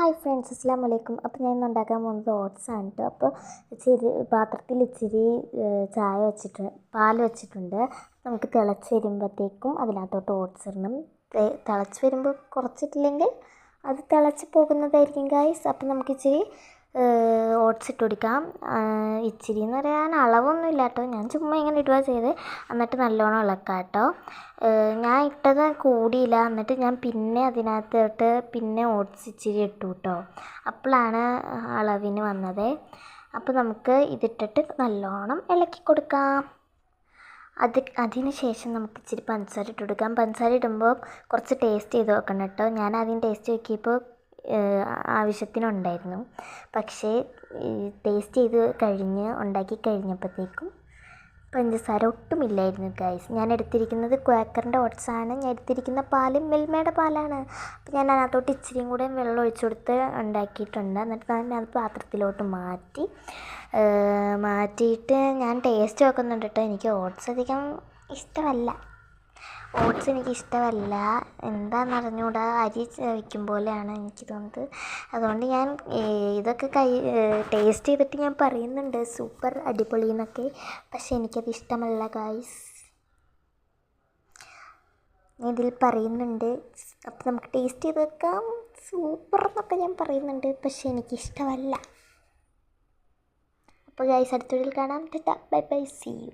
Hi friends അസ്സാം വലൈക്കും അപ്പോൾ ഞാൻ ഉണ്ടാക്കാൻ പോകുന്നത് ഓട്സ് ആണ് കേട്ടോ അപ്പോൾ ഇച്ചിരി പാത്രത്തിൽ ഇച്ചിരി ചായ വെച്ചിട്ട് പാൽ വെച്ചിട്ടുണ്ട്. നമുക്ക് തിളച്ച് വരുമ്പോഴത്തേക്കും അതിനകത്തോട്ട് ഓട്സ് ഇടണം. തിളച്ച് വരുമ്പോൾ കുറച്ചിട്ടില്ലെങ്കിൽ അത് തിളച്ച് പോകുന്നതായിരിക്കും ഗായ്സ് അപ്പോൾ നമുക്ക് ഇച്ചിരി ഓട്സ് ഇട്ട് കൊടുക്കാം ഇച്ചിരി എന്ന് പറയാൻ അളവൊന്നും ഇല്ല കേട്ടോ ഞാൻ ചുമ്മാ ഇങ്ങനെ ഇടുക ചെയ്ത്. എന്നിട്ട് നല്ലോണം ഇളക്കാം കേട്ടോ ഞാൻ ഇട്ടത് കൂടിയില്ല. എന്നിട്ട് ഞാൻ പിന്നെ അതിനകത്തോട്ട് പിന്നെ ഓട്സ് ഇച്ചിരി ഇട്ടു കേട്ടോ അപ്പോഴാണ് അളവിന് വന്നത്. അപ്പോൾ നമുക്ക് ഇതിട്ടിട്ട് നല്ലോണം ഇളക്കി കൊടുക്കാം അത് അതിന് ശേഷം നമുക്ക് ഇച്ചിരി പഞ്ചസാര ഇട്ട് കൊടുക്കാം പഞ്ചസാര ഇടുമ്പോൾ കുറച്ച് ടേസ്റ്റ് ചെയ്ത് നോക്കണം കേട്ടോ. ഞാൻ ആദ്യം ടേസ്റ്റ് നോക്കിയപ്പോൾ ആവശ്യത്തിനുണ്ടായിരുന്നു. പക്ഷേ ടേസ്റ്റ് ചെയ്ത് കഴിഞ്ഞ് ഉണ്ടാക്കി കഴിഞ്ഞപ്പോഴത്തേക്കും പഞ്ചസാര ഒട്ടുമില്ലായിരുന്നു ഗൈസ് ഞാൻ എടുത്തിരിക്കുന്നത് ക്വാക്കറിന്റെ ഓട്സാണ് ഞാൻ എടുത്തിരിക്കുന്ന പാൽ മിൽമയുടെ പാലാണ്. അപ്പോൾ ഞാൻ അതിനകത്തോട്ട് ഇച്ചിരിയും കൂടെ വെള്ളം ഒഴിച്ചു കൊടുത്ത് ഉണ്ടാക്കിയിട്ടുണ്ട്. എന്നിട്ട് ഞാൻ അത് പാത്രത്തിലോട്ട് മാറ്റി. മാറ്റിയിട്ട് ഞാൻ ടേസ്റ്റ് നോക്കുന്നുണ്ട് കേട്ടോ. എനിക്ക് ഓട്സ് അധികം ഇഷ്ടമല്ല. ഓട്സ് എനിക്ക് ഇഷ്ടമല്ല എന്താണെന്ന് അറിഞ്ഞുകൂടാ അരി വയ്ക്കും പോലെയാണ് എനിക്ക് തോന്നുന്നത്. അതുകൊണ്ട് ഞാൻ ഇതൊക്കെ കൈ ടേസ്റ്റ് ചെയ്തിട്ട് ഞാൻ പറയുന്നുണ്ട്. സൂപ്പർ അടിപൊളി എന്നൊക്കെ പക്ഷെ എനിക്കത് ഇഷ്ടമല്ല ഗായ്സ് ഇതിൽ പറയുന്നുണ്ട്. അപ്പം നമുക്ക് ടേസ്റ്റ് ചെയ്ത് വെക്കാം. സൂപ്പർ എന്നൊക്കെ ഞാൻ പറയുന്നുണ്ട്. പക്ഷെ എനിക്ക് ഇഷ്ടമല്ല അപ്പോൾ ഗായ്സ് അടുത്തൊഴിൽ കാണാം. Bye bye. See you